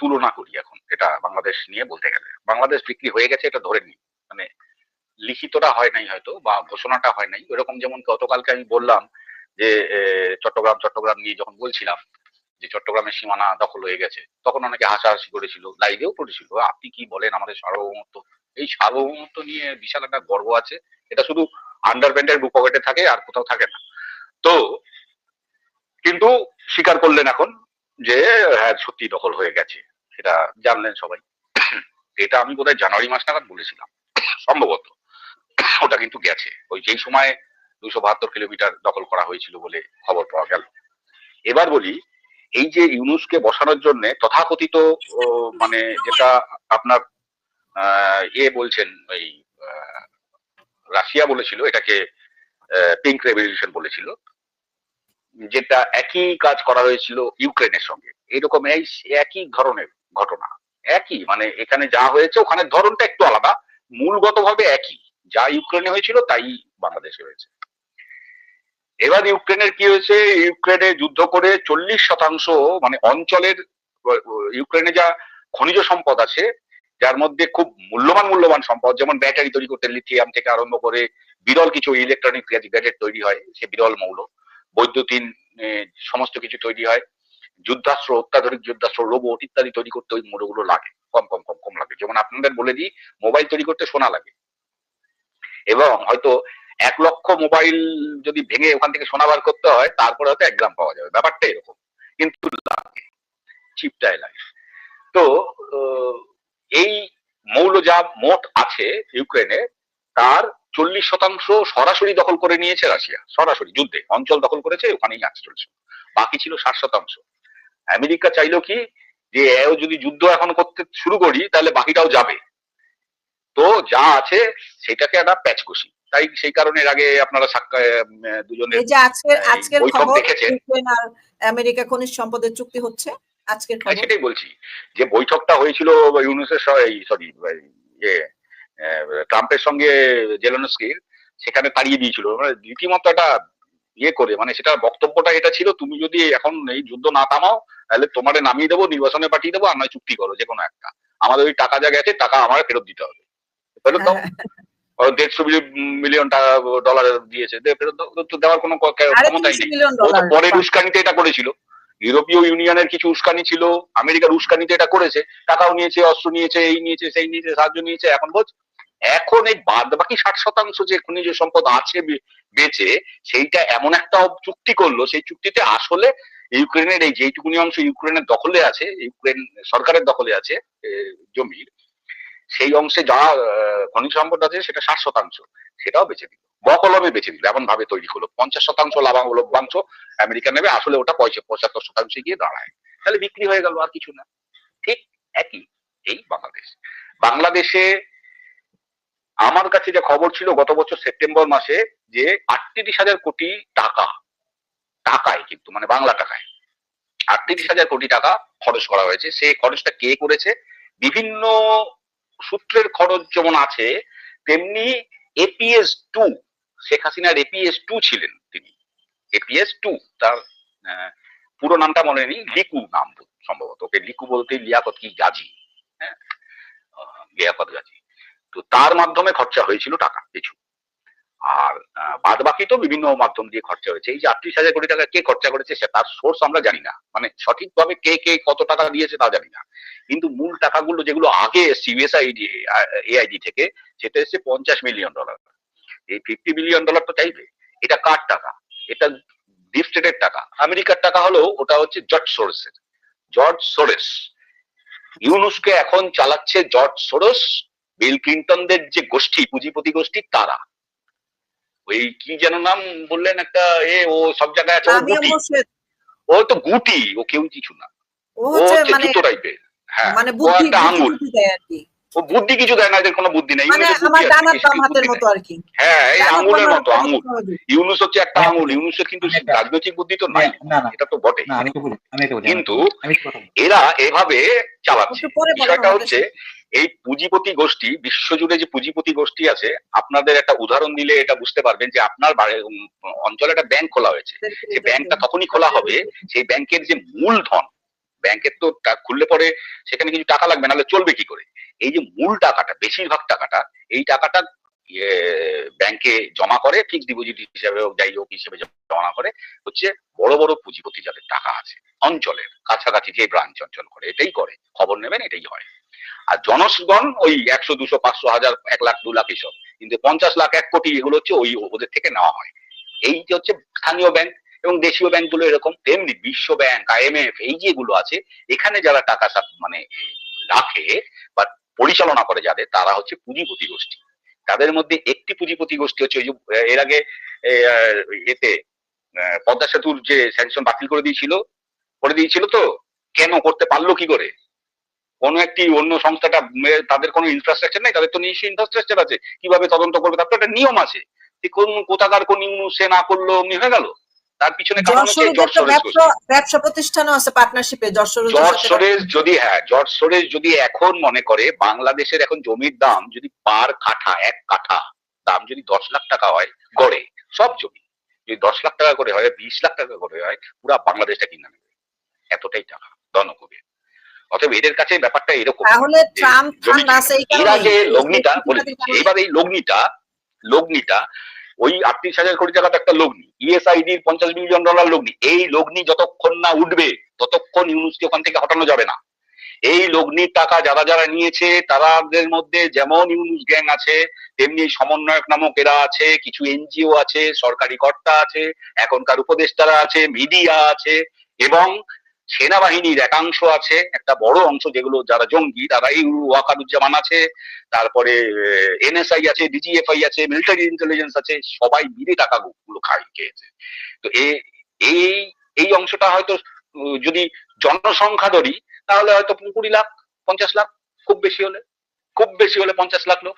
তুলনা করি এখন, এটা বাংলাদেশ নিয়ে বলতে গেলে। বাংলাদেশ বিক্রি হয়ে গেছে, এটা ধরে নিই মানে লিখিতটা হয় নাই হয়তো, বা ঘোষণাটা হয় নাই। এরকম যেমন গতকালকে আমি বললাম যে চট্টগ্রাম চট্টগ্রাম নিয়ে যখন বলছিলাম যে, চট্টগ্রামের সীমানা দখল হয়ে গেছে, তখন অনেকে হাসাহাসি করেছিল, লাইভেও করেছিল আপনি কি বলেন আমাদের সার্বভৌমত্ব? এই সার্বভৌমত্ব নিয়ে বিশাল একটা গর্ব আছে। এটা শুধু আন্ডারপ্যান্টের বুক পকেটে থাকে আর কোথাও থাকে না। তো, কিন্তু স্বীকার করলেন এখন যে হ্যাঁ সত্যি দখল হয়ে গেছে। সেটা জানলেন সবাই। এটা আমি বোধহয় জানুয়ারি মাস নাগাদ বলেছিলাম, সম্ভবত। ওটা কিন্তু গেছে। ওই যেই সময় দুশো বাহাত্তর কিলোমিটার দখল করা হয়েছিল বলে খবর পাওয়া গেল। এবার বলি, এই যে ইউনুসকে বসানোর জন্য তথাকথিত মানে যেটা আপনার এ বলছেন, ওই রাশিয়া বলেছিল, এটাকে পিঙ্ক রেভলিউশন বলেছিল, যেটা একই কাজ করা হয়েছিল ইউক্রেনের সঙ্গে। এরকম এই একই ধরনের ঘটনা। একই মানে এখানে যা হয়েছে, ওখানে ধরনটা একটু আলাদা। মূলগতভাবে একই। যা ইউক্রেনে হয়েছিল, তাই বাংলাদেশে হয়েছে। এবার ইউক্রেনের কি হয়েছে? ইউক্রেনে যুদ্ধ করে চল্লিশ শতাংশ মানে অঞ্চলের ইউক্রেনে যা খনিজ সম্পদ আছে, যার মধ্যে খুব মূল্যবান মূল্যবান সম্পদ, যেমন ব্যাটারি তৈরি করতে লিথিয়াম থেকে আরম্ভ করে বিরল কিছু ইলেকট্রনিক গ্যাজেট তৈরি হয়, সে বিরল মৌল। বৈদ্যুতিন সমস্ত কিছু তৈরি হয়। যুদ্ধাস্ত্র, অত্যাধুনিক যুদ্ধাস্ত্র রোবট ইত্যাদি তৈরি করতে ওই মৌলগুলো লাগে, কম কম কম কম লাগে। যেমন আপনাদের বলে দিই মোবাইল তৈরি করতে সোনা লাগে। এবং হয়তো এক লক্ষ মোবাইল যদি ভেঙে ওখান থেকে সোনা বার করতে হয়, তারপরে হয়তো এক গ্রাম পাওয়া যাবে। ব্যাপারটা এরকম। কিন্তু লাগে চিপটায় লাগে। তো এই মৌল যা মোট আছে ইউক্রেনে তার চল্লিশ শতাংশ সরাসরি দখল করে নিয়েছে রাশিয়া। সরাসরি, যুদ্ধে। অঞ্চল দখল করেছে, ওখানেই আছে চলছে বাকি ছিল ষাট শতাংশ। আমেরিকা চাইলো কি যে এও যদি যুদ্ধ এখন করতে শুরু করি তাহলে বাকিটাও যাবে। তো যা আছে সেটাকে একটা প্যাচ কষি। তাই সেই কারণে এর আগে আপনারা দুজনের এই যে আজকের আজকের খবর দেখেছেন। আর আমেরিকা খনিজ সম্পদের চুক্তি হচ্ছে আজকের হ্যাঁ, খবর। সেটাই বলছি যে বৈঠকটা হয়েছিল ইউনুসের সরি আহ, ট্রাম্পের সঙ্গে জেলেনস্কির সেখানে তাড়িয়ে দিয়েছিল। মানে রীতিমতো একটা ইয়ে করে মানে সেটা বক্তব্যটা এটা ছিল তুমি যদি এখন এই যুদ্ধ না থামাও তাহলে তোমারে নামিয়ে দেবো নির্বাচনে পাঠিয়ে দেবো আর নয় চুক্তি করো যে কোনো একটা। আমাদের ওই টাকা যা গেছে টাকা আমার ফেরত দিতে হবে। ফেরত দাও। দেড়শো মিলিয়ন টাকা ডলার দিয়েছে ফেরত তো দেওয়ার কোনো ক্ষমতাই নেই। পরের উস্কানিতে এটা করেছিল। ইউরোপীয় ইউনিয়নের কিছু উস্কানি ছিল আমেরিকার উস্কানিতে এটা করেছে। টাকাও নিয়েছে অস্ত্র নিয়েছে এই নিয়েছে সেই নিয়েছে সাহায্য নিয়েছে এখন বোঝ। এখন এই বাদ বাকি ষাট শতাংশ যে খনিজ সম্পদ আছে বেচে সেইটা এমন একটা চুক্তি করল, সেই চুক্তিতে আসলে ইউক্রেনের এই যেইটুকুনি অংশ ইউক্রেনের দখলে আছে, ইউক্রেন সরকারের দখলে আছে জমির, সেই অংশে যা খনিজ সম্পদ আছে সেটা ষাট শতাংশ, সেটাও বেচে দিল। বকলমে বেচে দিল এমন ভাবে তৈরি করল। পঞ্চাশ শতাংশ লাভাংশ আমেরিকা নেবে, আসলে ওটা পয়সা পঁচাত্তর শতাংশে গিয়ে দাঁড়ায়। তাহলে বিক্রি হয়ে গেল আর কিছু না। ঠিক একই এই বাংলাদেশ। বাংলাদেশে আমার কাছে যে খবর ছিল গত বছর সেপ্টেম্বর মাসে যে আটত্রিশ হাজার কোটি টাকা, টাকায় কিন্তু মানে বাংলা টাকায়। আটত্রিশ হাজার কোটি টাকা খরচ করা হয়েছে। সেই খরচটা কে করেছে? বিভিন্ন সূত্রের খরচ যেমন আছে, তেমনি এপিএস টু, শেখ হাসিনার এপিএস টু ছিলেন তিনি। এপিএস টু, তার পুরো নামটা মনে নেই, লিকু নাম সম্ভবত। ওকে লিকু বলতে লিয়াকত কি গাজী? হ্যাঁ? লিয়াকত গাজী। তো তার মাধ্যমে খরচা হয়েছিল টাকা, কিছু। আর বাদ বাকি তো বিভিন্ন মাধ্যম দিয়ে খরচা হয়েছে। এই যে আটত্রিশ হাজার কোটি টাকা কে খরচা করেছে সে, তার সোর্স আমরা জানি না। মানে সঠিকভাবে কে কে কত টাকা দিয়েছে তা জানি না। কিন্তু মূল টাকাগুলো যেগুলো আগে এসছে এআইডি থেকে, সেটা এসছে পঞ্চাশ মিলিয়ন ডলার এই ফিফটি মিলিয়ন ডলার তো চাইবে। এটা কার টাকা? এটা ডিপ স্টেটের টাকা। আমেরিকার টাকা হলেও ওটা হচ্ছে জর্জ সোরেসের জর্জ সোরেস ইউনুসকে এখন চালাচ্ছে জর্জ সোরস বিল ক্লিন্টনদের যে গোষ্ঠী, পুঁজিপতি গোষ্ঠী, তারা। ওই কি যেন নাম বললেন একটা এ ও সব জায়গায় আছে গুটি। ও তো গুটি ও কেউ কিছু না। ও হচ্ছে মানে জুতো টাইপের হ্যাঁ মানে বুদ্ধি একটা আঙুল। বুদ্ধি দেয় আর কি। ও বুদ্ধি কিছু দেয় না এদের কোনো বুদ্ধি নেই। মানে আমার ডানার কিছু হাতের মতো আর কি। হ্যাঁ এই আঙুলের মতো আঙুল। ইউনুস হচ্ছে একটা। আঙুল ইউনুসের কিন্তু রাজনৈতিক বুদ্ধি তো নাই। এটা তো বটে। না আমি তো বলি আমি এটা বলি আমি কিন্তু। এরা এভাবে চালাচ্ছে। বিষয়টা হচ্ছে এই পুঁজিপতি গোষ্ঠী বিশ্বজুড়ে যে পুঁজিপতি গোষ্ঠী আছে আপনাদের একটা উদাহরণ দিলে এটা বুঝতে পারবেন যে আপনার অঞ্চলে একটা ব্যাংক খোলা হয়েছে। সেই ব্যাংকটা তখনই খোলা হবে সেই ব্যাংকের যে মূলধন ব্যাংকের তো খুললে পরে সেখানে কিছু টাকা লাগবে নাহলে চলবে কি করে? এই যে মূল টাকাটা বেশিরভাগ টাকাটা এই টাকাটা ইয়ে, ব্যাংকে জমা করে ফিক্সড ডিপোজিট হিসেবে হোক যাই হোক হিসেবে জমা করে হচ্ছে বড় বড় পুঁজিপতি যাদের টাকা আছে অঞ্চলের কাছাকাছি যে ব্রাঞ্চ অঞ্চল করে এটাই করে খবর নেবেন এটাই হয়। আর জনগণ ওই একশো দুশো পাঁচশো হাজার এক লাখ দু লাখ এসব কিন্তু পঞ্চাশ লাখ এক কোটি এগুলো হচ্ছে ওই ওদের থেকে নেওয়া হয়। এই যে হচ্ছে স্থানীয় ব্যাংক এবং দেশীয় ব্যাংকগুলো এরকম তেমনি বিশ্ব ব্যাংক আইএমএফ এই যেগুলো আছে এখানে যারা টাকা মানে রাখে বা পরিচালনা করে যাদের তারা হচ্ছে পুঁজিপতি গোষ্ঠী। তাদের মধ্যে একটি পুঁজিপতি গোষ্ঠী হচ্ছে ওই এর আগে এতে পদ্মা সেতুর যে স্যাংশন বাতিল করে দিয়েছিল করে দিয়েছিল তো? কেন করতে পারল কি করে? কোন একটি অন্য সংস্থাটা তাদের কোনো ইনফ্রাস্ট্রাকচার নেই, তাদের তো নিজস্ব ইনফ্রাস্ট্রাকচার আছে। কীভাবে তদন্ত করবে? তার তো একটা নিয়ম আছে। কোন কোথাকার কোন ইউনু সে না করল, অমনি হয়ে গেল। তার পিছনে কারণ হচ্ছে জর্জ তো ব্যবসা প্রতিষ্ঠানও আছে পার্টনারশিপে জর্জ সোরেস যদি হ্যাঁ জর্জ সোরেস যদি এখন মনে করে বাংলাদেশের এখন জমির দাম যদি পার কাঠা এক কাঠা দাম যদি দশ লাখ টাকা হয় গড়ে সব জমি যদি দশ লাখ টাকা করে হয় বিশ লাখ টাকা করে হয় পুরা বাংলাদেশটা কিনে নেবে। এতটাই টাকা দনকুবে অতএব এদের কাছে ব্যাপারটা এরকম। যে এর কারণে। লগ্নিটা এবার এই লগ্নিটা লগ্নিটা ওই আটত্রিশ হাজার কোটি টাকা তো একটা লগ্নি ইএসআইডির পঞ্চাশ মিলিয়ন ডলার লগ্নি, এই লগ্নি যতক্ষণ না উঠবে, ততক্ষণ ইউনুসকে ওখান থেকে হটানো যাবে না। এই লগ্নির টাকা যারা যারা নিয়েছে তাদের মধ্যে যেমন ইউনুস গ্যাং আছে, তেমনি সমন্বয়ক নামক এরা আছে, কিছু এনজিও আছে, সরকারি কর্তা আছে, এখনকার উপদেষ্টারা আছে, মিডিয়া আছে, এবং সেনাবাহিনীর একাংশ আছে, একটা বড় অংশ যেগুলো যারা জঙ্গি, তারা এই ওয়াকারুজ্জামান আছে, তারপরে এনএসআই আছে, ডিজিএফআই আছে, মিলিটারি ইন্টেলিজেন্স আছে, সবাই মিলে টাকাগুলো খাই খেয়েছে। তো এই এই অংশটা হয়তো, যদি জনসংখ্যা ধরি, তাহলে হয়তো কুড়ি লাখ, পঞ্চাশ লাখ, খুব বেশি হলে, খুব বেশি হলে পঞ্চাশ লাখ লোক,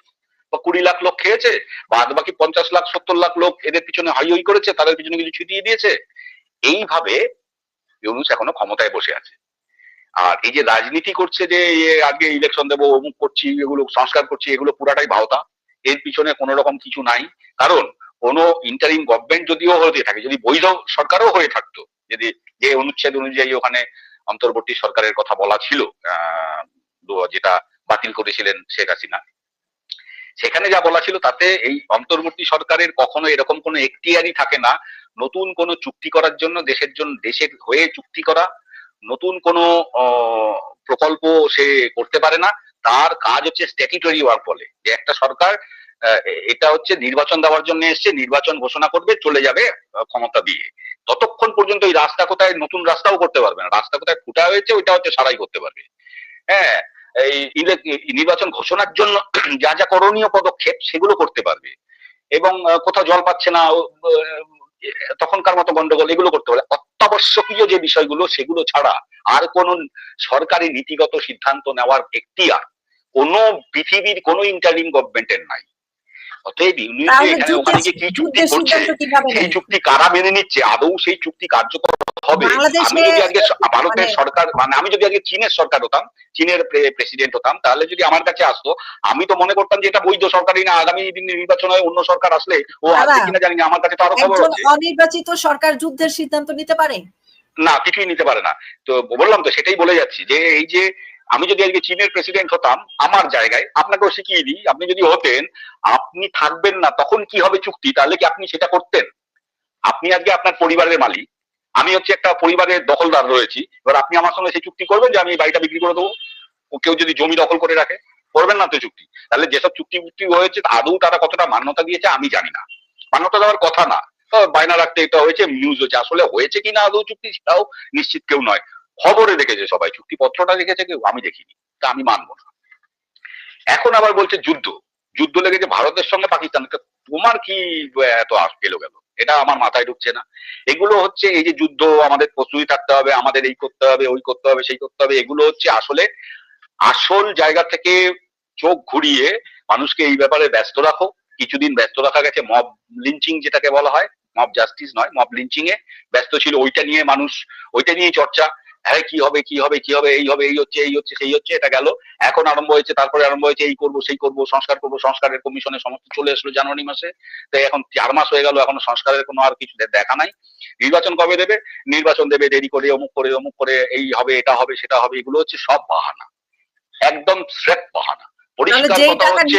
বা কুড়ি লাখ লোক খেয়েছে বাদ বাকি পঞ্চাশ লাখ, সত্তর লাখ লোক এদের পিছনে হাই হই করেছে, তাদের পিছনে কিছু ছিটিয়ে দিয়েছে। এইভাবে ইউনুস এখনও ক্ষমতায় বসে আছে। আর এই যে রাজনীতি করছে যে আগে ইলেকশন দেবো, অমুক করছি, এগুলো সংস্কার করছি, এগুলো পুরাটাই ভাওতা। এর পিছনে কোনো রকম কিছু নাই। কারণ কোনো ইন্টারিম গভর্নমেন্ট যদিও হতে থাকে, যদি বৈধ সরকারও হয়ে থাকতো, যদি যে অনুচ্ছেদ অনুযায়ী ওখানে অন্তর্বর্তী সরকারের কথা বলা ছিল যেটা বাতিল করেছিলেন শেখ হাসিনা, সেখানে যা বলা ছিল তাতে এই অন্তর্বর্তী সরকারের কখনো এরকম কোনো এখতিয়ারই থাকে না। নতুন কোনো চুক্তি করার জন্য দেশের জন্য দেশের হয়ে চুক্তি করা, নতুন কোনো প্রকল্প সে করতে পারে না, তার কাজ হচ্ছে স্ট্যাটিটরি ওয়ার্ক বলে। যে একটা সরকার এটা হচ্ছে নির্বাচন দেওয়ার জন্য এসছে, নির্বাচন ঘোষণা করবে, চলে যাবে ক্ষমতা দিয়ে। ততক্ষণ পর্যন্ত এই রাস্তা কোথায়, নতুন রাস্তাও করতে পারবে না। রাস্তা কোথায় ফুটা হয়েছে, ওইটা হচ্ছে সারাই করতে পারবে। হ্যাঁ এই নির্বাচন ঘোষণার জন্য যা যা করণীয় পদক্ষেপ, সেগুলো করতে পারবে। এবং কোথাও জল পাচ্ছে না তখনকার মতো গন্ডগোল এগুলো করতে পারে। অত্যাবশ্যকীয় যে বিষয়গুলো সেগুলো ছাড়া আর কোন সরকারি নীতিগত সিদ্ধান্ত নেওয়ার এখতিয়ার কোন পৃথিবীর কোন ইন্টারিম গভর্নমেন্টের নাই। অতএব ইউনিয়ন ওখানে কি চুক্তি করছে সেই চুক্তি কারা মেনে নিচ্ছে? আদৌ সেই চুক্তি কার্যকর হবে। আমি যদি আজকে ভারতের মানে- সরকার মানে আমি যদি আজকে চীনের সরকার হতাম চীনের প্রেসিডেন্ট হতাম তাহলে যদি আমার কাছে আসতো আমি তো মনে করতাম যে এটা বৈধ সরকারই না আগামী দিন নির্বাচন হয় অন্য সরকার আসলে ও আসবে কিনা জানি না আমার কাছে তো আরও খবর আছে। অনির্বাচিত সরকার যুদ্ধের সিদ্ধান্ত নিতে পারে? না কিছুই নিতে পারে না। তো বললাম তো সেটাই বলে যাচ্ছি যে এই যে আমি যদি আজকে চীনের প্রেসিডেন্ট হতাম আমার জায়গায় আপনাকেও শিখিয়ে দিই আপনি যদি হতেন আপনি থাকবেন না তখন কি হবে চুক্তি? তাহলে কি আপনি সেটা করতেন? আপনি আজকে আপনার পরিবারের মালিক আমি হচ্ছে একটা পরিবারের দখলদার রয়েছি। এবার আপনি আমার সঙ্গে সেই চুক্তি করবেন যে আমি বাড়িটা বিক্রি করে দেবো। কেউ যদি জমি দখল করে রাখে, করবেন না তো চুক্তি। তাহলে যেসব চুক্তি চুক্তি হয়েছে, আদৌ তারা কতটা মান্যতা দিয়েছে আমি জানি না। মান্যতা দেওয়ার কথা না। বায়না রাখতে এটা হয়েছে নিউজ হয়েছে। আসলে হয়েছে কিনা আদৌ চুক্তি, সেটাও নিশ্চিত কেউ নয়। খবরে দেখেছে সবাই, চুক্তিপত্রটা দেখেছে কেউ, আমি দেখিনি। তা আমি মানবো না। এখন আবার বলছে যুদ্ধ। যুদ্ধ লেগেছে ভারতের সঙ্গে পাকিস্তান তোমার কি, এত গেল গেল এটা আমার মাথায় ঢুকছে না। এগুলো হচ্ছে এই যে যুদ্ধ, আমাদের প্রস্তুতি থাকতে হবে, আমাদের এই করতে হবে, ওই করতে হবে, সেই করতে হবে, এগুলো হচ্ছে আসলে আসল জায়গা থেকে চোখ ঘুরিয়ে মানুষকে এই ব্যাপারে ব্যস্ত রাখো। কিছুদিন ব্যস্ত রাখা গেছে, মব লিঞ্চিং যেটাকে বলা হয়, মব জাস্টিস নয়, মব লিঞ্চিং এ ব্যস্ত ছিল, ওইটা নিয়ে মানুষ, ওইটা নিয়ে চর্চা। হ্যাঁ কি হবে কি হবে কি হবে এই হবে এই হচ্ছে এই হচ্ছে সেই হচ্ছে এটা গেল। এখন আরম্ভ হয়েছে তারপরে আরম্ভ হয়েছে এই করব সেই করব সংস্কার করব সংস্কারের কমিশনে সমস্ত চলে আসলো জানুয়ারি মাসে। তাই এখন চার মাস হয়ে গেল এখনও সংস্কারের কোনো আর কিছু দেখা নাই। নির্বাচন কবে দেবে? নির্বাচন দেবে দেরি করে অমুক করে অমুক করে এই হবে এটা হবে সেটা হবে এগুলো হচ্ছে সব বাহানা। একদম স্রেফ বাহানা। পরিষ্কার কথা হচ্ছে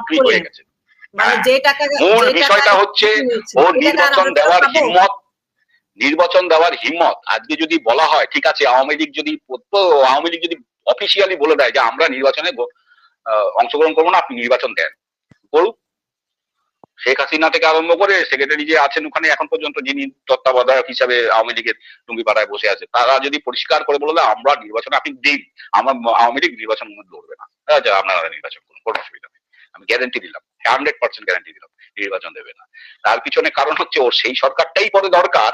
বিক্রি হয়ে গেছে। মানে হ্যাঁ। মূল বিষয়টা হচ্ছে ও নির্বাচন দেওয়ার হিম্মত নির্বাচন দেওয়ার হিম্মত আজকে যদি বলা হয়, ঠিক আছে, আওয়ামী লীগ যদি আওয়ামী লীগ যদি অফিসিয়ালি বলে দেয় যে আমরা নির্বাচনে অংশগ্রহণ করব না, আপনি নির্বাচন দেন। করুক। শেখ হাসিনা থেকে আরম্ভ করে সেক্রেটারি যে আছেন ওখানে এখন পর্যন্ত যিনি তত্ত্বাবধায়ক হিসাবে আওয়ামী লীগের টুঙ্গিপাড়ায় বসে আছে, তারা যদি পরিষ্কার করে বলে আমরা নির্বাচন আপনি দিন, আমরা আওয়ামী লীগ নির্বাচন লড়বে না। আপনারা নির্বাচন করুন, কোনো অসুবিধা নেই। আমি গ্যারান্টি দিলাম হান্ড্রেড পার্সেন্ট গ্যারান্টি দিলাম, নির্বাচন দেবে না। তার পিছনে কারণ হচ্ছে ওর সেই সরকারটাই পরে দরকার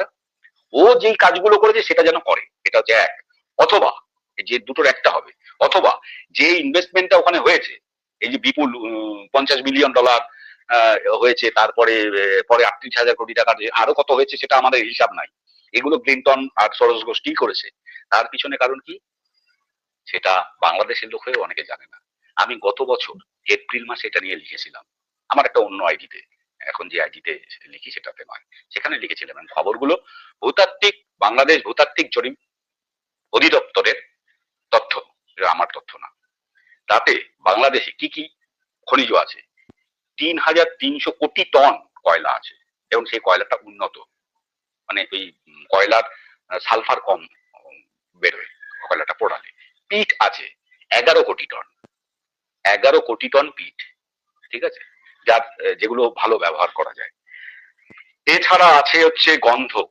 ও যেই কাজগুলো করেছে সেটা যেন করে, এটা হচ্ছে এক। অথবা যে দুটোর একটা হবে, অথবা যে ইনভেস্টমেন্টটা ওখানে হয়েছে, এই যে বিপুল পঞ্চাশ মিলিয়ন ডলার হয়েছে, তারপরে পরে আটত্রিশ হাজার কোটি টাকা আরও কত হয়েছে সেটা আমাদের হিসাব নাই। এগুলো ক্লিন্টন আর সরোজ গোষ্ঠী করেছে? তার পিছনে কারণ কি? সেটা বাংলাদেশের লোক হয়ে অনেকে জানে না। আমি গত বছর এপ্রিল মাসে এটা নিয়ে লিখেছিলাম, আমার একটা অন্য আইডিতে এখন যে আইডিতে লিখি সেটাতে নয়। সেখানে লিখেছিলাম খবরগুলো ভূতাত্ত্বিক, বাংলাদেশ ভূতাত্ত্বিক জরিপ অধিদপ্তরের তথ্য। আমার তথ্য না। তাতে বাংলাদেশে কি কি খনিজ আছে? তিন হাজার তিনশো কোটি টন কয়লা আছে। এবং সেই কয়লাটা উন্নত। মানে ওই কয়লার সালফার কম বেরোয়। কয়লাটা পোড়ালে। পিট আছে। এগারো কোটি টন। এগারো কোটি টন পিট। ঠিক আছে? যার যেগুলো ভালো ব্যবহার করা যায়। এছাড়া আছে হচ্ছে গন্ধক।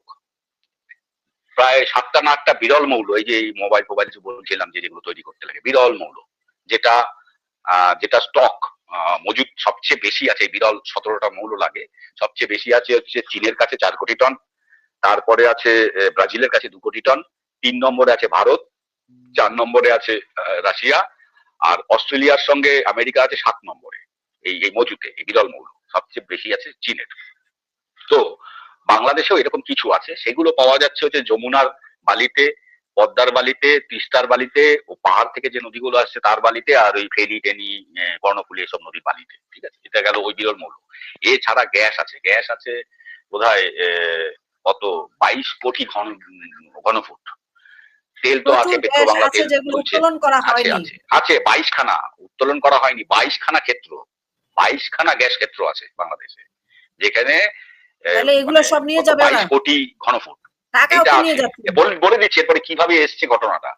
প্রায় সাতটা না আটটা বিরল মৌল, এই যে মোবাইল ফোবাইল বলছিলাম যে যেগুলো তৈরি করতে লাগে, বিরল মৌল, যেটা যেটা স্টক মজুদ সবচেয়ে বেশি আছে বিরল সতেরোটা মৌল লাগে। সবচেয়ে বেশি আছে হচ্ছে চীনের কাছে চার কোটি টন, তারপরে আছে ব্রাজিলের কাছে দু কোটি টন, তিন নম্বরে আছে ভারত, চার নম্বরে আছে রাশিয়া, আর অস্ট্রেলিয়ার সঙ্গে আমেরিকা আছে সাত নম্বরে। এই এই মজুতে এই বিরল মৌল সবচেয়ে বেশি আছে চীনের। তো বাংলাদেশেও এরকম কিছু আছে সেগুলো পাওয়া যাচ্ছে হচ্ছে যমুনার বালিতে পদ্মার বালিতে তিস্তার বালিতে ও পাহাড় থেকে যে নদীগুলো আসছে তার বালিতে আর ওই ফেনি টেনি কর্ণফুলী এসব নদীর বালিতে ঠিক আছে? এটা গেল ওই বিরল মৌল। এছাড়া গ্যাস আছে গ্যাস আছে বোধহয় আহ, কত বাইশ কোটি ঘন ঘনফুট। তেল তো আছে পেট্রো বাংলা তেল উত্তোলন করা আছে হয়নি। আছে আছে বাইশ খানা উত্তোলন করা হয়নি বাইশ খানা ক্ষেত্র। বাইশ খানা গ্যাস ক্ষেত্র আছে বাংলাদেশে যেখানে এগুলো মানে সব নিয়ে যাবে কোটি ঘনফুট। বল- দিচ্ছি এরপরে কীভাবে এসছে ঘটনাটা?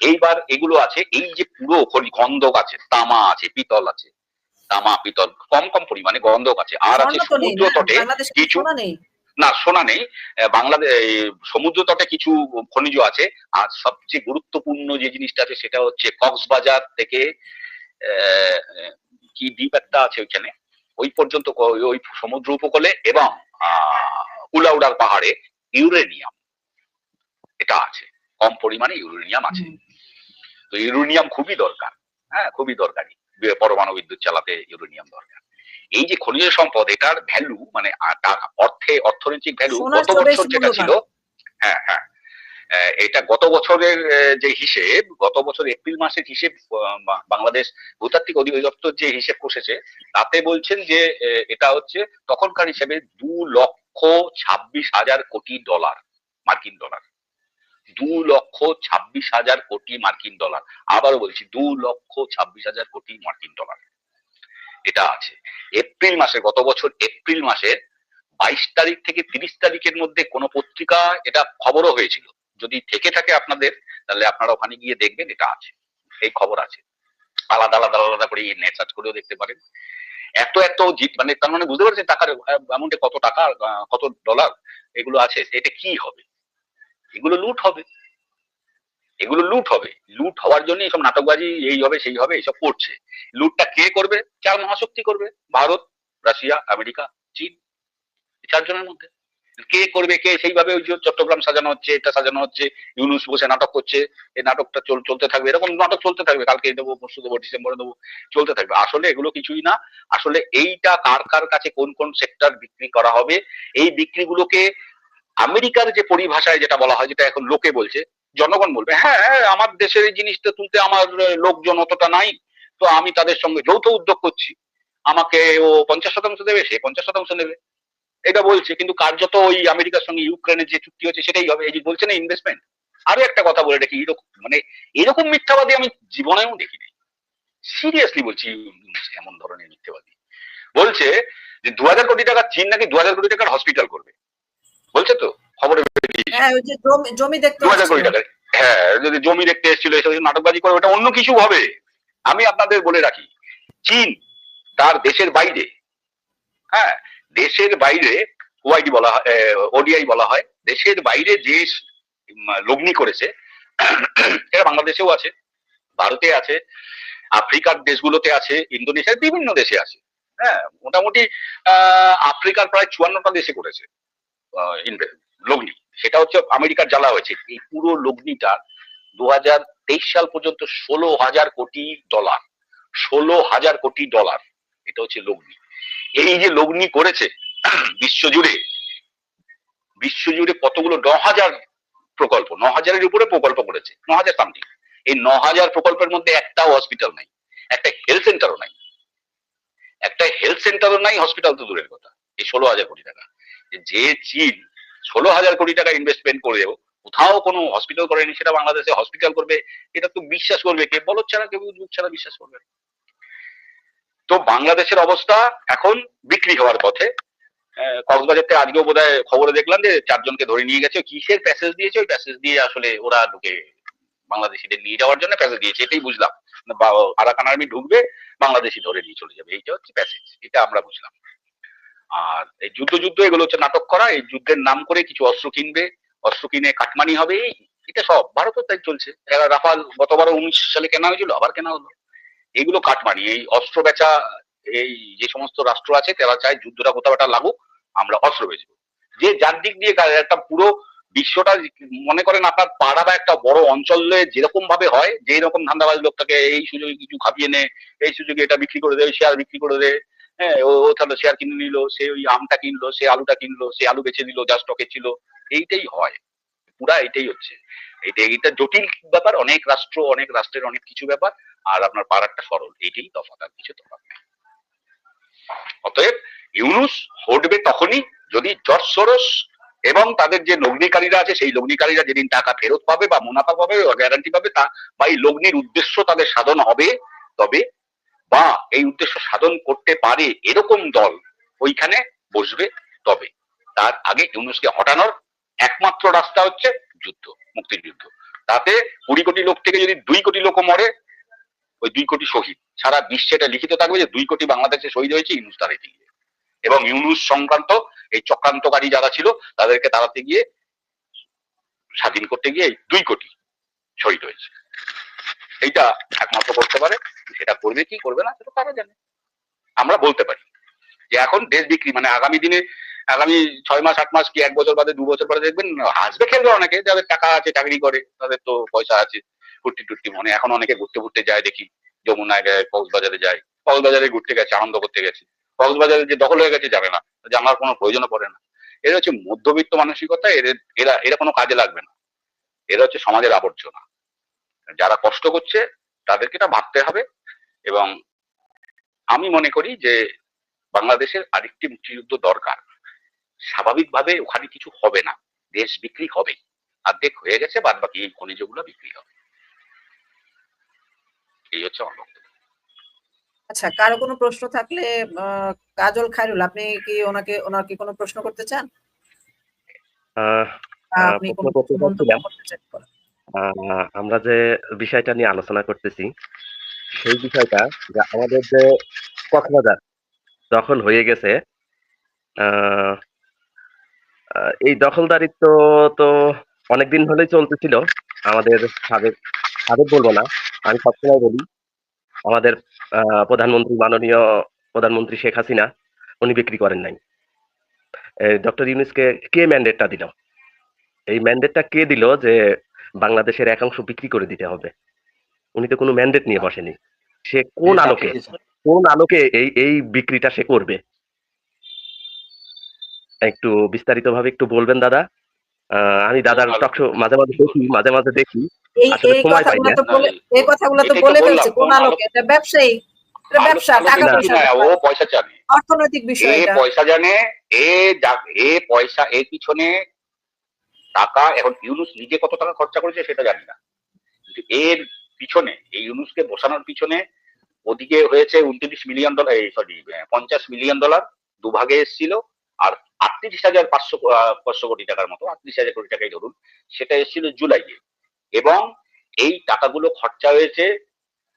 এইবার এগুলো আছে এই যে পুরো খনি গন্ধক আছে তামা আছে পিতল আছে। তামা পিতল কম কম পরিমাণে গন্ধক আছে। আর আছে সমুদ্র? তটে কিছু নেই। না সোনা নেই। বাংলাদেশ সমুদ্র তটে কিছু খনিজ আছে। আর সবচেয়ে গুরুত্বপূর্ণ যে জিনিসটা আছে সেটা হচ্ছে কক্সবাজার থেকে আহ, কি দ্বীপ একটা আছে ওইখানে ওই পর্যন্ত ওই সমুদ্র উপকূলে এবং আহ, কুলাউড়ার পাহাড়ে ইউরেনিয়াম এটা আছে কম পরিমাণে ইউরেনিয়াম আছে। তো ইউরেনিয়াম খুবই দরকার হ্যাঁ খুবই দরকারি। পরমাণু বিদ্যুৎ চালাতে ইউরেনিয়াম দরকার। এই যে খনিজ সম্পদ এটার ভ্যালু মানে তার অর্থে অর্থনৈতিক ভ্যালু গত বছর যেটা ছিল হ্যাঁ হ্যাঁ এটা গত বছরের যে হিসেব, গত বছর এপ্রিল মাসের হিসেব বাংলাদেশ ভূতাত্ত্বিক অধিদপ্তর যে হিসেব কষেছে, তাতে বলছেন যে এটা হচ্ছে তখনকার হিসেবে দু লক্ষ ছাব্বিশ হাজার কোটি ডলার, মার্কিন ডলার। দু লক্ষ ছাব্বিশ হাজার কোটি মার্কিন ডলার। আবারও বলছি, দু লক্ষ ছাব্বিশ হাজার কোটি মার্কিন ডলার। এটা আছে। এপ্রিল মাসে গত বছর এপ্রিল মাসের বাইশ তারিখ থেকে তিরিশ তারিখের মধ্যে কোন পত্রিকা এটা খবরও হয়েছিল। যদি থেকে থাকে আপনাদের, তাহলে আপনারা ওখানে গিয়ে দেখবেন এটা আছে, এই খবর আছে। আলাদা আলাদা আলাদা করে নেট সার্চ করেও দেখতে পারেন। এত এত জি- মানে তার মানে বুঝতে পারছেন টাকার অ্যামাউন্টে কত টাকা কত ডলার এগুলো আছে, এটা কি হবে? এগুলো লুট হবে। এগুলো লুট হবে। লুট হওয়ার জন্য এইসব নাটকবাজি, এই হবে, সেই হবে, এইসব করছে। লুটটা কে করবে? চার মহাশক্তি করবে। ভারত, রাশিয়া, আমেরিকা, চীন চারজনের মধ্যে। কে করবে কে সেইভাবে ওই চট্টগ্রাম সাজানো হচ্ছে এটা সাজানো হচ্ছে ইউনুস বসে নাটক করছে এই নাটকটা চল চলতে থাকবে এরকম নাটক চলতে থাকবে কালকে দেবো পরশু দেবো ডিসেম্বরে দেবো চলতে থাকবে। আসলে এগুলো কিছুই না আসলে এইটা কার কার কাছে কোন কোন সেক্টর বিক্রি করা হবে এই বিক্রিগুলোকে আমেরিকার যে পরিভাষায় যেটা বলা হয় যেটা এখন লোকে বলছে জনগণ বলবে হ্যাঁ হ্যাঁ, আমার দেশের এই জিনিসটা তুলতে আমার লোকজন অতটা নাই তো আমি তাদের সঙ্গে যৌথ উদ্যোগ করছি। আমাকে ও পঞ্চাশ শতাংশ দেবে সে পঞ্চাশ শতাংশ নেবে। এটা বলছে কিন্তু কার্যত ওই আমেরিকার সঙ্গে ইউক্রেনের যে চুক্তি হচ্ছে সেটাই হবে। এই যে বলছে না ইনভেস্টমেন্ট আরও একটা কথা বলে রাখি এরকম মানে এরকম মিথ্যাবাদী আমি জীবনেও দেখিনি। সিরিয়াসলি বলছি এমন ধরনের মিথ্যাবাদী। বলছে যে দু হাজার কোটি টাকা চীন নাকি দু হাজার কোটি টাকার হসপিটাল করবে। বলছে তো? খবরে হ্যাঁ জমি দেখতে দু হাজার কোটি হচ্ছে। টাকা হ্যাঁ যদি জমি দেখতে এসেছিল এসব নাটকবাজি করে ওটা অন্য কিছু হবে। আমি আপনাদের বলে রাখি চীন তার দেশের বাইরে হ্যাঁ দেশের বাইরে ওআইডি বলা হয় ওডিআই বলা হয়, দেশের বাইরে যে লগ্নি করেছে এটা বাংলাদেশেও আছে, ভারতে আছে, আফ্রিকার দেশগুলোতে আছে, ইন্দোনেশিয়ার বিভিন্ন দেশে আছে। হ্যাঁ মোটামুটি আফ্রিকার প্রায় চুয়ান্নটা দেশে করেছে লগ্নি। সেটা হচ্ছে আমেরিকার জ্বালা হয়েছে। এই পুরো লগ্নিটা দু হাজার তেইশ সাল পর্যন্ত ষোলো হাজার কোটি ডলার, ষোলো হাজার কোটি ডলার, এটা হচ্ছে লগ্নি। এই যে লগ্নি করেছে, বিশ্বজুড়ে বিশ্বজুড়ে কতগুলো ন হাজার প্রকল্প ন হাজারের উপরে প্রকল্প করেছে ন হাজার সামথিং এই ন হাজার প্রকল্পের মধ্যে একটাও হসপিটাল নাই, একটা হেলথ সেন্টারও নাই। একটা হেলথ সেন্টারও নাই হসপিটাল তো দূরের কথা, এই ষোলো হাজার কোটি টাকা। যে চীন ষোলো হাজার কোটি টাকা ইনভেস্টমেন্ট করেও কোথাও কোনো হসপিটাল করেনি, সেটা বাংলাদেশে হসপিটাল করবে, এটা তো বিশ্বাস করবে, কে বলো ছাড়া কেউ ছাড়া বিশ্বাস করবে না। তো বাংলাদেশের অবস্থা এখন বিক্রি হওয়ার পথে। কক্সবাজার থেকে আজকেও বোধহয় খবরে দেখলাম যে চারজনকে ধরে নিয়ে গেছে। কিসের প্যাসেজ দিয়েছে? ওই প্যাসেজ দিয়ে আসলে ওরা ঢুকে বাংলাদেশিদের নিয়ে যাওয়ার জন্য প্যাসেজ দিয়েছে, এটাই বুঝলাম। আরাকান আর্মি ঢুকবে, বাংলাদেশি ধরে নিয়ে চলে যাবে। এইটা হচ্ছে প্যাসেজ এটা আমরা বুঝলাম। আর এই যুদ্ধ যুদ্ধ, এগুলো হচ্ছে নাটক করা। এই যুদ্ধের নাম করে কিছু অস্ত্র কিনবে। অস্ত্র কিনে কাটমানি হবে এটা সব। ভারতের তাই চলছে। রাফাল গতবার উনিশ সালে কেনা হয়েছিল, আবার কেনা হলো। এইগুলো কাটমানি এই অস্ত্র বেচা, এই যে সমস্ত রাষ্ট্র আছে, তারা চায় যুদ্ধটা কোথাও একটা লাগুক, আমরা অস্ত্র বেচবো। যে যার দিক দিয়ে একটা পুরো বিশ্বটা মনে করেন আপনার পাড়া বা একটা বড় অঞ্চলে যেরকম ভাবে হয়, যে রকম ধান্দাবাজ লোকটাকে এই সুযোগে কিছু খাপিয়ে নে, এই সুযোগে এটা বিক্রি করে দেয় শেয়ার বিক্রি করে দেয় হ্যাঁ ও তাহলে শেয়ার কিনে নিল, সে ওই আমটা কিনলো, সে আলুটা কিনলো, সে আলু বেচে দিল, যা স্টকে ছিল, এইটাই হয়। পুরা এইটাই হচ্ছে। এটা এইটা জটিল ব্যাপার, অনেক রাষ্ট্র, অনেক রাষ্ট্রের অনেক কিছু ব্যাপার। আর আপনার পাড়ারটা সরল এইটাই তফাৎ আর কিছু তফাৎ নেই। অতএব ইউনুস হটবে তখনই যদি জর্জ সোরস এবং তাদের যে লগ্নিকারীরা আছে, সেই লগ্নিকারীরা যেদিন টাকা ফেরত পাবে বা মুনাফা পাবে গ্যারান্টি পাবে, তা বা এই লগ্নির উদ্দেশ্য তাদের সাধন হবে, তবে বা এই উদ্দেশ্য সাধন করতে পারে এরকম দল ওইখানে বসবে, তবে তার আগে ইউনুসকে হটানোর একমাত্র রাস্তা হচ্ছে যুদ্ধ, মুক্তিযুদ্ধ। তাতে কুড়ি কোটি লোক থেকে যদি দুই কোটি লোক মরে ওই দুই কোটি শহীদ। সারা বিশ্বে এটা লিখিত থাকবে যে দুই কোটি বাংলাদেশে শহীদ হয়েছে ইউনুস তাড়াইতে গিয়ে এবং ইউনুস সংক্রান্ত এই চক্রান্তকারী যারা ছিল, তাদেরকে তাড়াতে গিয়ে স্বাধীন করতে গিয়ে দুই কোটি শহীদ হয়েছে। এইটা একমাত্র করতে পারে, সেটা করবে কি করবে না, সেটা তারা জানে। আমরা বলতে পারি যে এখন দেশ বিক্রি মানে আগামী দিনে, আগামী ছয় মাস, আট মাস কি এক বছর বাদে, দু বছর বাদে দেখবেন, হাসবে খেলবে অনেকে, যাদের টাকা আছে, চাকরি করে, তাদের তো পয়সা আছে। ফুর্তি টুর্তি মনে, এখন অনেকে ঘুরতে ঘুরতে যায় দেখি, যমুনায় যায়, কক্সবাজারে যায়, কক্সবাজারে ঘুরতে গেছে, আনন্দ করতে গেছে। কক্সবাজারে যে দখল হয়ে গেছে যাবে না আমার কোনো প্রয়োজনও পড়ে না। এরা হচ্ছে মধ্যবিত্ত মানসিকতা, এদের, এরা এরা কোনো কাজে লাগবে না। এরা হচ্ছে সমাজের আবর্জনা। যারা কষ্ট করছে, তাদেরকে এটা ভাবতে হবে এবং আমি মনে করি যে বাংলাদেশের আরেকটি মুক্তিযুদ্ধ দরকার। স্বাভাবিকভাবে ওখানে কিছু হবে না। দেশ বিক্রি হবে। অর্ধেক হয়ে গেছে বাদ বাকি এই খনিজগুলো বিক্রি হবে। এই হচ্ছে বক্তব্য আচ্ছা কারও কোনো প্রশ্ন থাকলে কাজল খায়রুল আপনি কি ওনাকে ওনার কি কোনো প্রশ্ন করতে চান? আপনি কোনো চাচ্ছিলাম। করতে চান? আমরা যে বিষয়টা নিয়ে আলোচনা করতেছি সেই বিষয়টা যে আমাদের যে কক্সবাজার দখল হয়ে গেছে এই দখলদারিত্ব তো অনেকদিন হলেই চলতেছিল। আমাদের সাবেক সাবেক বলব না আমি সবসময় বলি আমাদের প্রধানমন্ত্রী মাননীয় প্রধানমন্ত্রী শেখ হাসিনা উনি বিক্রি করেন নাই। ডক্টর ইউনুসকে কে ম্যান্ডেটটা দিল? এই ম্যান্ডেটটা কে দিল যে বাংলাদেশের একাংশ বিক্রি করে দিতে হবে? উনি তো কোনো ম্যান্ডেট নিয়ে বসেনি। সে কোন আলোকে কোন আলোকে এই এই বিক্রিটা সে করবে? একটু বিস্তারিত ভাবে একটু বলবেন দাদা। আহ, আমি দাদার টক শো মাঝে মাঝে দেখি মাঝে মাঝে দেখি। এই এই কথাগুলো তো বলে এই কথাগুলো তো বলে ফেলছে কোন কোন আলোকে? এটা ব্যবসায়ী এটা ব্যবসা টাকা পয়সা ও পয়সা জানে। অর্থনৈতিক বিষয় এ পয়সা জানে এ এ পয়সা এর পিছনে টাকা এখন ইউনুস নিজে কত টাকা খরচা করেছে সেটা জানি না। কিন্তু এর পিছনে এই ইউনুসকে বসানোর পিছনে ওদিকে হয়েছে উনত্রিশ মিলিয়ন ডলার এই সরি পঞ্চাশ মিলিয়ন ডলার দুভাগে এসেছিল আর আটত্রিশ হাজার পাঁচশো পাঁচশো কোটি টাকার মতো আটত্রিশ হাজার কোটি টাকাই ধরুন সেটা এসেছিল জুলাইয়ে। এবং এই টাকাগুলো খরচা হয়েছে,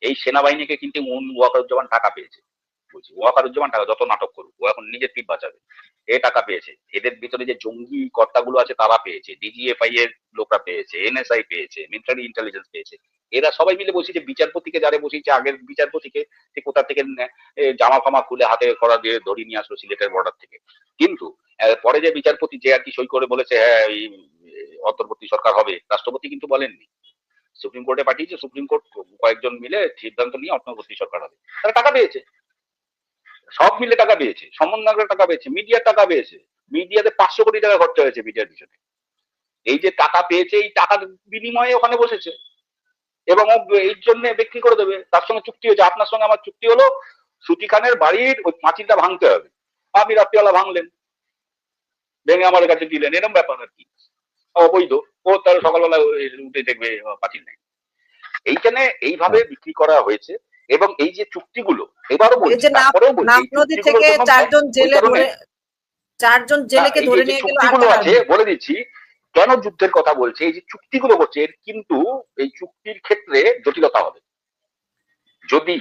এই সেনাবাহিনীকে কিন্তু মুন ওয়াকারুজ্জামান টাকা পেয়েছে। বলছি, ওয়াকারুজ্জামান টাকা, যত নাটক করুক, ও এখন নিজের পিঠ বাঁচাবে। এ টাকা পেয়েছে। এদের ভিতরে যে জঙ্গি কর্তাগুলো আছে, তারা পেয়েছে। ডিজিএফআই এর লোকরা পেয়েছে এনএসআই পেয়েছে মিলিটারি ইন্টেলিজেন্স পেয়েছে। এরা সবাই মিলে বসেছে বিচারপতিকে যারা বসিয়েছে, আগের বিচারপতিকে, সে কোথা থেকে জামা ফামা খুলে হাতে করা দিয়ে ধরিয়ে নিয়ে আসলো সিলেটের বর্ডার থেকে। কিন্তু পরে যে বিচারপতি যে আর কি সই করে বলেছে হ্যাঁ অন্তর্বর্তী সরকার হবে। রাষ্ট্রপতি কিন্তু বলেননি। সুপ্রিম কোর্টে পাঠিয়েছে, সুপ্রিম কোর্ট কয়েকজন মিলে সিদ্ধান্ত নিয়ে অন্তর্বর্তী সরকার হবে। তারা টাকা পেয়েছে। সব মিলে টাকা পেয়েছে। সমন্বয়ের টাকা পেয়েছে, মিডিয়ার টাকা পেয়েছে। মিডিয়াতে পাঁচশো কোটি টাকা খরচা হয়েছে মিডিয়ার পিছনে। এই যে টাকা পেয়েছে, এই টাকার বিনিময়ে ওখানে বসেছে। এবং ও এই জন্য বিক্রি করে দেবে। তার সঙ্গে চুক্তি হয়েছে। আপনার সঙ্গে আমার চুক্তি হলো, সুতি খানের বাড়ির ওই পাঁচিলটা ভাঙতে হবে। আপনি রাত্রিবেলা ভাঙলেন। ভেঙে আমার কাছে দিলেন। এরকম ব্যাপার আর কি। অবৈধ ও তার সকালবেলা উঠে দেখবে পাঁচিল নেই এইখানে এইভাবে বিক্রি করা হয়েছে এবং এই যে চুক্তিগুলো এবারও এই বলছি নদী থেকে চারজন জেলে চারজন জেলেকে হ্যাঁ, ধরে নিয়ে গেল চুক্তিগুলো আছে বলে দিচ্ছি কেন যুদ্ধের কথা বলছে এই যে চুক্তিগুলো করছে এর কিন্তু এই চুক্তির ক্ষেত্রে জটিলতা হবে। যদি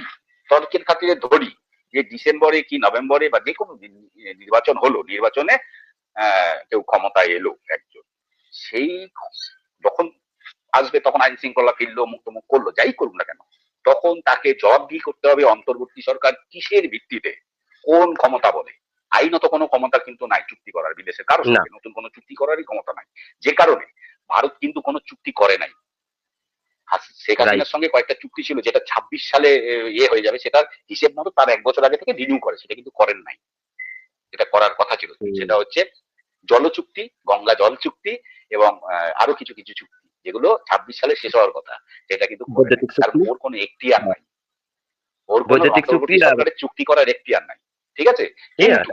তর্কের খাতিরে ধরি যে ডিসেম্বরে কি নভেম্বরে বা যে কোনো নির্বাচন হলো নির্বাচনে আহ, কেউ ক্ষমতায় এলো একজন। সেই যখন আসবে তখন আইন শৃঙ্খলা ফিরলো মুক্তমুখ করল যাই করুক না কেন তখন তাকে জবাবদিহি করতে হবে অন্তর্বর্তী সরকার কিসের ভিত্তিতে কোন ক্ষমতা বলে। আইনত কোনো ক্ষমতা কিন্তু নাই চুক্তি করার বিদেশের কারোর না। সঙ্গে নতুন কোনো চুক্তি করারই ক্ষমতা নাই। যে কারণে ভারত কিন্তু কোনো চুক্তি করে নাই। শেখ হাসিনার সঙ্গে কয়েকটা চুক্তি ছিল যেটা ছাব্বিশ সালে ইয়ে হয়ে যাবে সেটার হিসেব মতো তার এক বছর আগে থেকে রিনিউ করে সেটা কিন্তু করেন নাই। যেটা করার কথা ছিল। সেটা হচ্ছে জল চুক্তি গঙ্গা জল চুক্তি এবং আরও কিছু কিছু চুক্তি যেগুলো ছাব্বিশ সালে শেষ হওয়ার কথা সেটা কিন্তু ওর কোনো এখতিয়ার নাই। ওর চুক্তি আর- সরকারের চুক্তি করার এখতিয়ার নাই। ঠিক আছে? হ্যাঁ,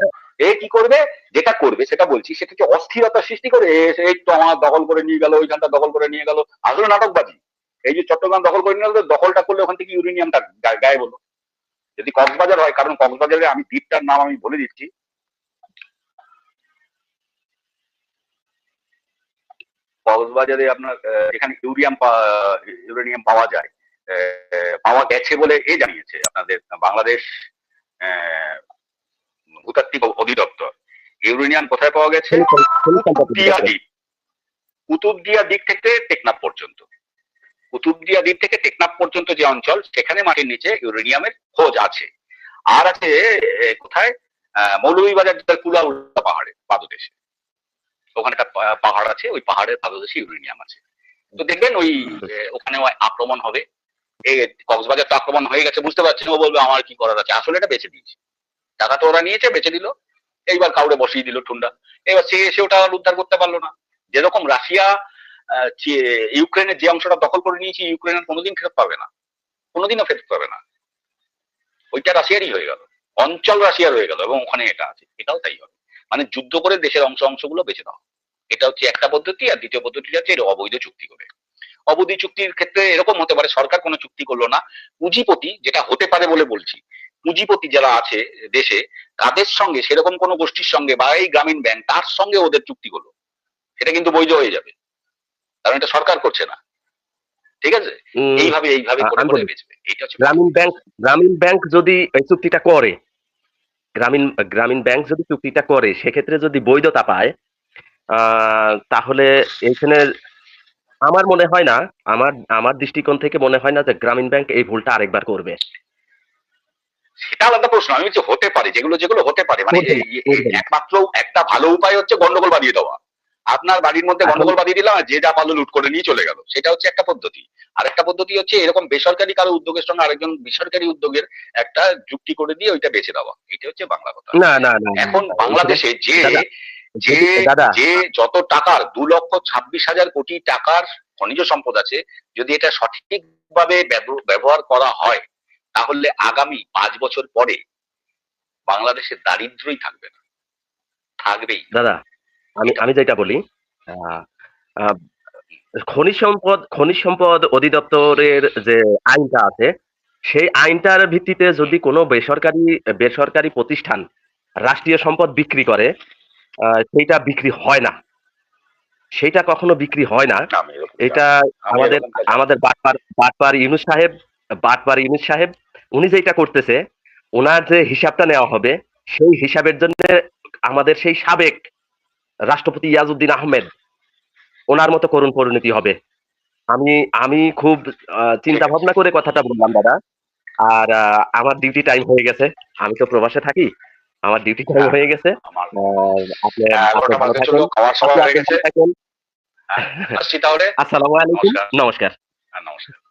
এ কি করবে? যেটা করবে সেটা বলছি সেটা হচ্ছে অস্থিরতা সৃষ্টি করে এই তো আমার দখল করে নিয়ে গেল ওইখানটা দখল করে নিয়ে গেল। আসলে নাটকবাজি। এই যে চট্টগ্রাম দখল করে নিয়ে গেল দখলটা করলে ওখান থেকে ইউরেনিয়ামটা গায়ে বলো যদি কক্সবাজার হয় কারণ কক্সবাজারে আমি দ্বীপটার নাম আমি বলে দিচ্ছি কক্সবাজারে আপনার এখানে ইউরিয়াম ইউরেনিয়াম পাওয়া যায় পাওয়া গেছে বলে এ জানিয়েছে আপনাদের বাংলাদেশ ভূতাত্ত্বিক অধিদপ্তর। ইউরেনিয়াম কোথায় পাওয়া গেছে? কুতুবদিয়া দ্বীপ। থেকে টেকনাফ পর্যন্ত। কুতুবদিয়া দ্বীপ থেকে টেকনাফ পর্যন্ত যে অঞ্চল, সেখানে মাটির নিচে ইউরেনিয়ামের খোঁজ আছে। আর আছে কোথায়? মৌলভীবাজার জেলার কুলাউড়া পাহাড়ে, পাদদেশে। ওখানে একটা পাহাড় আছে, ওই পাহাড়ের পাদদেশে ইউরেনিয়াম আছে। তো দেখবেন ওই ওখানে আক্রমণ হবে। এই কক্সবাজার তো আক্রমণ হয়ে গেছে, বুঝতে পারছেন, ও বলবে, আমার কি করার আছে? আসলে এটা বেঁচে দিয়েছে টাকা তো ওরা নিয়েছে বেঁচে দিল এইবার কাউরে বসিয়ে দিল ঠুন্ডা এবার সে এসে ওটা উদ্ধার করতে পারল না। যেরকম রাশিয়া ইউক্রেনের যে অংশটা দখল করে নিয়েছে ইউক্রেনের কোনোদিন ফেরত পাবে না। কোনোদিনও ফেরত পাবে না। ওইটা রাশিয়ারই হয়ে গেল। অঞ্চল রাশিয়ার হয়ে গেল এবং ওখানে এটা আছে। এটাও তাই হবে। মানে যুদ্ধ করে দেশের অংশ অংশগুলো বেঁচে দাও এটা হচ্ছে একটা পদ্ধতি আর দ্বিতীয় পদ্ধতি হচ্ছে অবৈধ চুক্তি করে। অবৈধ চুক্তির ক্ষেত্রে এরকম হতে পারে সরকার কোনো চুক্তি করল না। পুঁজিপতি যেটা হতে পারে বলে বলছি পুঁজিপতি যারা আছে দেশে তাদের সঙ্গে সেরকম কোনো গোষ্ঠীর সঙ্গে বা এই গ্রামীণ ব্যাংক তার সঙ্গে ওদের চুক্তি করল। সেটা কিন্তু বৈধ হয়ে যাবে। কারণ এটা সরকার করছে না। ঠিক আছে? এইভাবে এইভাবে গ্রামীণ ব্যাংক গ্রামীণ ব্যাংক যদি এই চুক্তিটা করে গ্রামীণ গ্রামীণ ব্যাংক যদি চুক্তিটা করে সেক্ষেত্রে যদি বৈধতা পায় আহ, তাহলে এইখানে আমার মনে হয় না আমার আমার দৃষ্টিকোণ থেকে মনে হয় না যে গ্রামীণ ব্যাংক এই ভুলটা আরেকবার করবে সেটা আলাদা প্রশ্ন আমি হতে পারে যেগুলো যেগুলো হতে পারে মানে। একমাত্র একটা ভালো উপায় হচ্ছে গন্ডগোল বানিয়ে দেওয়া আপনার বাড়ির মধ্যে গন্ডগোল বাঁধিয়ে দিলাম যে যা পারল লুট করে নিয়ে চলে গেল। সেটা হচ্ছে একটা পদ্ধতি। আর একটা পদ্ধতি হচ্ছে এরকম বেসরকারি কারও উদ্যোগের সঙ্গে আরেকজন বেসরকারি উদ্যোগের একটা যুক্তি করে দিয়ে ওইটা বেছে দেওয়া এটা হচ্ছে বাংলা কথা। না না না এখন বাংলাদেশে যে যে যে যত টাকার দু লক্ষ ছাব্বিশ হাজার কোটি টাকার খনিজ সম্পদ আছে যদি এটা সঠিকভাবে ব্যব- ব্যবহার করা হয় তাহলে আগামী পাঁচ বছর পরে বাংলাদেশে দারিদ্রই থাকবে না। থাকবেই। দাদা আমি আমি যেটা বলি খনিজ সম্পদ খনিজ সম্পদ অধিদপ্তরের যে আইনটা আছে সেই আইনটার ভিত্তিতে যদি কোনো বেসরকারি বেসরকারি প্রতিষ্ঠান রাষ্ট্রীয় সম্পদ বিক্রি করে সেইটা বিক্রি হয় না। সেইটা কখনো বিক্রি হয় না। এটা আমাদের আমাদের বাটপার বাটপার ইউনুস সাহেব বাটপার ইউনুস সাহেব উনি যেটা করতেছে ওনার যে হিসাবটা নেওয়া হবে সেই হিসাবের জন্য আমাদের সেই সাবেক রাষ্ট্রপতি ইয়াজউদ্দিন আহমেদ ওনার মতো করুণ পরিণতি হবে। আমি আমি খুব চিন্তা ভাবনা করে কথাটা বললাম দাদা। আর আমার ডিউটি টাইম হয়ে গেছে। আমি তো প্রবাসে থাকি। আমার ডিউটি টাইম হ্যাঁ। হয়ে গেছে। আসসালামু আলাইকুম। নমস্কার। নমস্কার। হ্যাঁ, নমস্কার।